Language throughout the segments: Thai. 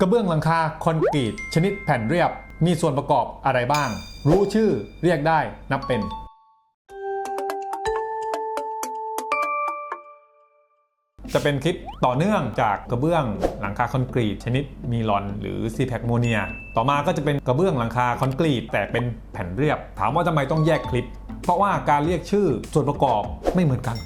กระเบื้องหลังคาคอนกรีตชนิดแผ่นเรียบ มีส่วนประกอบอะไรบ้าง รู้ชื่อเรียกได้นับเป็น จะเป็นคลิปต่อเนื่องจากกระเบื้องหลังคาคอนกรีต ชนิดมีลอนหรือซีแพคโมเนีย ต่อมาก็จะเป็นกระเบื้องหลังคาคอนกรีต แต่เป็นแผ่นเรียบ ถามว่าทำไมต้องแยกคลิป เพราะว่าการเรียกชื่อส่วนประกอบไม่เหมือนกัน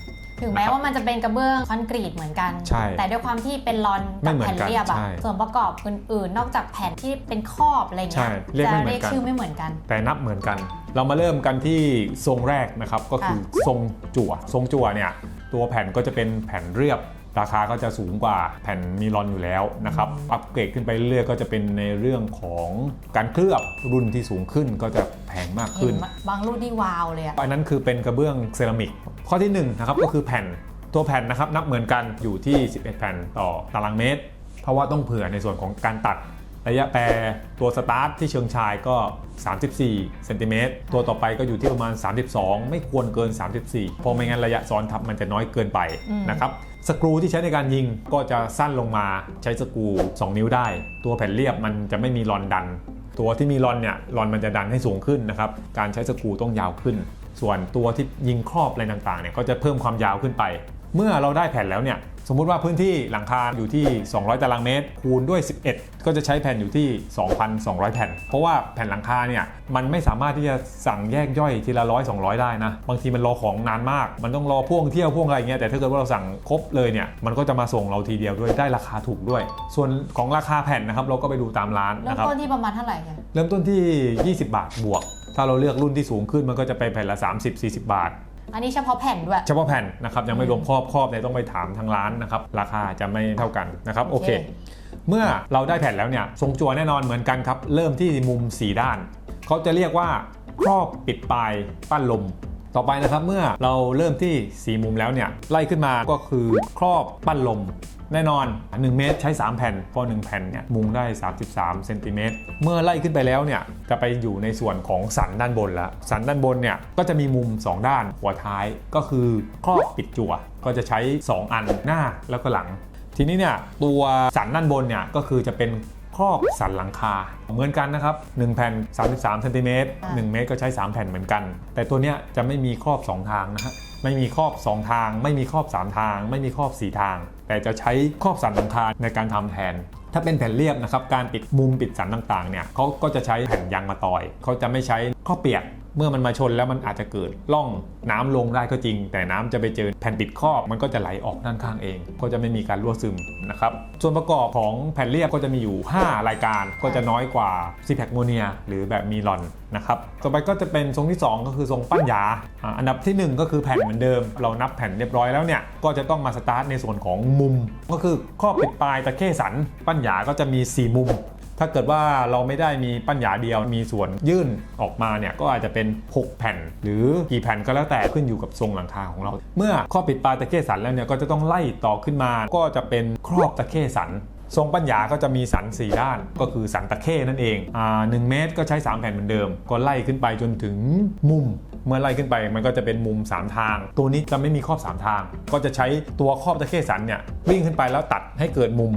ถึงแม้ว่ามันจะเป็นกระเบื้องคอนกรีตเหมือนกัน ใช่แต่ด้วยความที่เป็นลอนไม่กับเหมือนแผ่นกันเรียบอะใช่ส่วนประกอบอื่นๆ นอกจากแผ่นที่เป็นครอบอะไรใช่เงี้ยเรียกจะไม่เหมืเรีอยนกกันชื่อไม่เหมือนกัน แต่นับเหมือนกัน เรามาเริ่มกันที่ทรงแรกนะครับ ก็คือทรงจั่ว ทรงจั่วเนี่ย ตัวแผ่นก็จะเป็นแผ่นเรียบ ราคาก็จะสูงกว่าแผ่นมีรอนอยู่แล้วนะครับ อัปเกรดขึ้นไปเรื่อยๆก็จะเป็นในเรื่องของการเคลือบรุ่นที่สูงขึ้นก็จะแพงมากเห็ขึ้น นบางรุ่นนี่วาวเลยอะอันนั้นคือเป็นกระเบื้องเซรามิก ข้อที่1นงนะครับก็คือแผ่นตัวแผ่นนะครับนับเหมือนกันอยู่ที่ 11 แผ่นต่อตารางเมตร เพราะว่าต้องเผื่อในส่วนของการตัดระยะแปรตัวสตาร์ทที่เชิงชายก็ 34เซนติเมตรตัวต่อไปก็อยู่ที่ประมาณ 32 ไม่ควรเกิน 34 เพราะไม่งั้นระยะซ้อนทับมันจะน้อยเกินไปนะครับสกรูที่ใช้ในการยิงก็จะสั้นลงมาใช้สกรู 2 นิ้วได้ ตัวแผ่นเรียบมันจะไม่มีรอนดัน ตัวที่มีรอนเนี่ยรอนมันจะดันให้สูงขึ้นนะครับการใช้สกรูต้องยาวขึ้น ส่วนตัวที่ยิงครอบอะไรต่างๆเนี่ยก็จะเพิ่มความยาวขึ้นไป เมื่อเราได้แผ่นแล้วเนี่ยสมมุติว่าพื้นที่หลังคาอยู่ที่ 200 ตารางเมตร คูณด้วย 11 ก็จะใช้แผ่นอยู่ที่ 2,200 แผ่น เพราะว่าแผ่นหลังคาเนี่ยมันไม่สามารถที่จะสั่งแยกย่อยทีละร้อย200 ได้นะ บางทีมันรอของนานมาก มันต้องรอพ่วงเที่ยวพ่วงอะไรอย่างเงี้ยแต่ถ้าเกิดว่าเราสั่งครบเลยเนี่ยมันก็จะมาส่งเราทีเดียวด้วยได้ราคาถูกด้วย ส่วนของราคาแผ่นนะครับเราก็ไปดูตามร้านเริ่มนะครับต้นที่ประมาณเท่าไหร่คะเริ่มต้นที่ 20 บาทบวก ถ้าเราเลือกรุ่นที่สูงขึ้นมันก็จะไปแผ่นละ 30-40 บาท อันนี้เฉพาะแผ่นด้วย เฉพาะแผ่นนะครับยังไม่รวมครอบครอบเนี่ยต้องไปถามทางร้านนะครับราคาจะไม่เท่ากันนะครับโอโอเคเค เมื่อเราได้แผ่นแล้วเนี่ยทรงจัวแน่นอนเหมือนกันครับ เริ่มที่มุม 4 ด้าน เขาจะเรียกว่าครอบปิดปลายปั้นลม ต่อไปนะครับเมื่อเราเริ่มที่ 4 มุมแล้วเนี่ยไล่ขึ้นมาก็คือครอบปั้นลมแน่นอน 1 เมตรใช้ 3 แผ่นพราะ1แผ่นเนี่ยมุงได้ 33เซนติเมตรเมื่อไล่ขึ้นไปแล้วเนี่ยจะไปอยู่ในส่วนของสันด้านบนแล้วสันด้านบนเนี่ยก็จะมีมุม 2 ด้านหัวท้ายก็คือครอบปิดจั่ว ก็จะใช้ 2 อันหน้าแล้วก็หลัง ทีนี้เนี่ยตัวสันด้านบนเนี่ยก็คือจะเป็น ครอบสันหลังคา เหมือนกันนะครับ1แผ่น 33เซนติเมตร1เมตรก็ใช้ 3 แผ่นเหมือนกัน แต่ตัวเนี้ยจะไม่มีครอบ 2 ทางนะฮะไม่มีครอบ 2 ทาง ไม่มีครอบ 3 ทาง ไม่มีครอบ 4 ทาง แต่จะใช้ครอบสันหลังคาในการทำแทน ถ้าเป็นแผ่นเรียบนะครับการปิดมุมปิดสันต่างๆเนี่ยเขาก็จะใช้แผ่นยางมาตอยเขาจะไม่ใช้ข้อเปียก เมื่อมันมาชนแล้วมันอาจจะเกิดร่องน้ำลงได้ก็จริง แต่น้ำจะไปเจอแผ่นปิดครอบมันก็จะไหลออกด้านข้างเอง ก็จะไม่มีการรั่วซึมนะครับส่วนประกอบของแผ่นเรียบก็จะมีอยู่ 5 รายการก็จะน้อยกว่าซีแพคโมเนียหรือแบบมีลอนนะครับต่อไปก็จะเป็นทรงที่ 2 ก็คือทรงปั้นหยา อันดับทีหนึ่1 ก็คือแผ่นเหมือนเดิม เรานับแผ่นเรียบร้อยแล้วเนี่ย ก็จะต้องมาสตาร์ทในส่วนของมุม ก็คือข้อปิดปลายตะเข้สัน ปั้นหยาก็จะมี 4 มุม ถ้าเกิดว่าเราไม่ได้มีปั้นหยาเดียวมีส่วนยื่นออกมาเนี่ยก็อาจจะเป็น 6 แผ่น หรือกี่แผ่นก็แล้วแต่ขึ้นอยู่กับทรงหลังคาของเรา เมื่อข้อปิดปลายตะเข้สันแล้วเนี่ยก็จะต้องไล่ต่อขึ้นมา ก็จะเป็นครอบตะเข้สันทรงปัญญาก็จะมีสัน 4 ด้าน ก็คือสันตะเข้นั่นเองอ่าหเมตรก็ใช้ 3 แผ่นเหมือนเดิม ก็ไล่ขึ้นไปจนถึงมุม เมื่อไล่ขึ้นไปมันก็จะเป็นมุม 3 ทาง ตัวนี้จะไม่มีครอบ 3 ทาง ก็จะใช้ตัวครอบตะเข้สันเนี่ยวิ่งขึ้นไปแล้วตัดให้เกิดมุม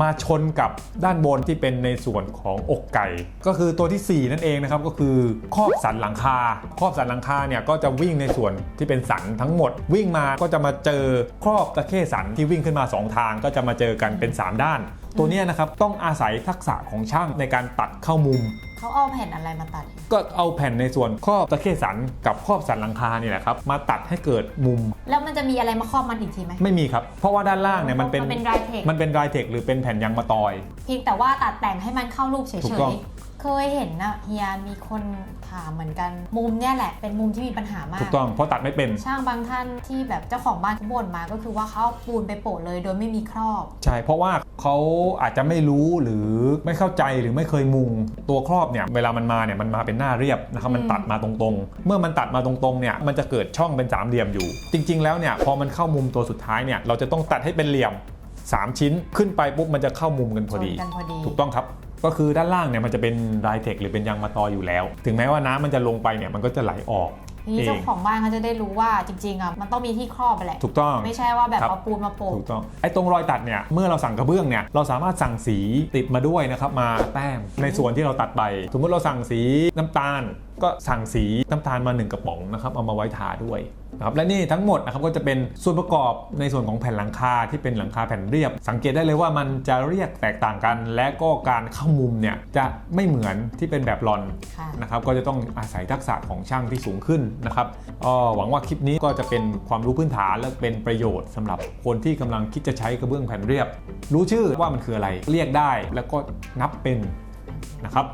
มาชนกับด้านบนที่เป็นในส่วนของอกไก่ ก็คือตัวทีสี่ 4 นั่นเองนะครับก็คือครอบสันหลังคาครอบสันหลังคาเนี่ยก็จะวิ่งในส่วนที่เป็นสันทั้งหมด วิ่งมาก็จะมาเจอครอบตะเข้สันที่วิ่งขึ้นมา 2 ทางก็จะมาเจอกันเป็น 3 ด้าน ตัวเนี้ยนะครับต้องอาศัยทักษะของช่างในการตัดเข้ามุม เขาเอาแผ่นอะไรมาตัด ก็เอาแผ่นในส่วนครอบตะเข้สันกับครอบสันหลังคานี่แหละครับมาตัดให้เกิดมุมแล้วมันจะมีอะไรมาครอบมันอีกทีไหม ไม่มีครับเพราะว่าด้านล่างเนี่ยมันเป็นมันเป็น dry tex มันเป็นดรายเทคหรือเป็นแผ่นยางมะตอย เพียงแต่ว่าตัดแต่งให้มันเข้ารูปเฉถูกต้ยองๆ เคยเห็นนะเฮียมีคน ถามเหมือนกันมุมเนี่ยแหละเป็นมุมที่มีปัญหามากถูกต้องเพราะตัดไม่เป็นช่างบางท่านที่แบบเจ้าของบ้านเขาบ่นมาก็คือว่าเขาเอาปูนไปโปะเลยโดยไม่มีครอบ ใช่เพราะว่าเขาอาจจะไม่รู้หรือไม่เข้าใจหรือไม่เคยมุงตัวครอบเนี่ยเวลามันมาเนี่ยมันมาเป็นหน้าเรียบนะครับมันอืมตัดมาตรงๆ เมื่อมันตัดมาตรงๆเนี่ยมันจะเกิดช่องเป็นสามเหลี่ยมอยู่ จริง ๆ แล้วเนี่ยพอมันเข้ามุมตัวสุดท้ายเนี่ยเราจะต้องตัดให้เป็นเหลี่ยม 3 ชิ้นขึ้นไปปุ๊บมันจะเข้ามุมกันพอดีชนกันพอดีถูกต้องครับ ก็คือด้านล่างเนี่ยมันจะเป็นไดเทคหรือเป็นยางมะตอยอยู่แล้ว ถึงแม้ว่าน้ำมันจะลงไปเนี่ยมันก็จะไหลออกทีนี้เอเจ้างของบ้านเขาจะได้รู้ว่าจริงๆอะมันต้องมีที่ครอบไปแหละถูกต้องไม่ใช่ว่าแบบครับ เอาปูนมาโปะถูกต้องไอ้ตรงรอยตัดเนี่ยเมื่อเราสั่งกระเบื้องเนี่ยเราสามารถสั่งสีติดมาด้วยนะครับมาแต้มในส่วนที่เราตัดไป สมมติเราสั่งสีน้ำตาล ก็สั่งสีน้ำตาลมา1กระป๋องนะครับเอามาไว้ทาด้วย นะครับและนี่ทั้งหมดนะครับก็จะเป็นส่วนประกอบในส่วนของแผ่นหลังคาที่เป็นหลังคาแผ่นเรียบ สังเกตได้เลยว่ามันจะเรียกแตกต่างกัน และก็การเข้ามุมเนี่ยจะไม่เหมือนที่เป็นแบบลอนค่ะนะครับก็จะต้องอาศัยทักษะของช่างที่สูงขึ้นนะครับก็หวังว่าคลิปนี้ก็จะเป็นความรู้พื้นฐานและเป็นประโยชน์สำหรับคนที่กำลังคิดจะใช้กระเบื้องแผ่นเรียบ รู้ชื่อว่ามันคืออะไรเรียกได้แล้วก็นับเป็นนะครับ